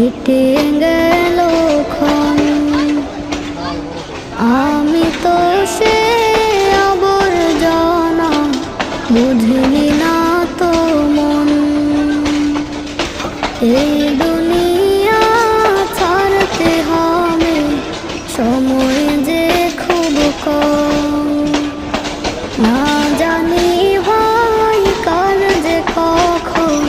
কেটে গেল আমি তো সে আবর্জনা বুঝলি না তো মন। এই দুনিয়া ছাড়তে হবে সময় যে খুব কম। না জানি ভাই কাল যে কখন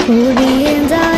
ফুরিয়ে যায়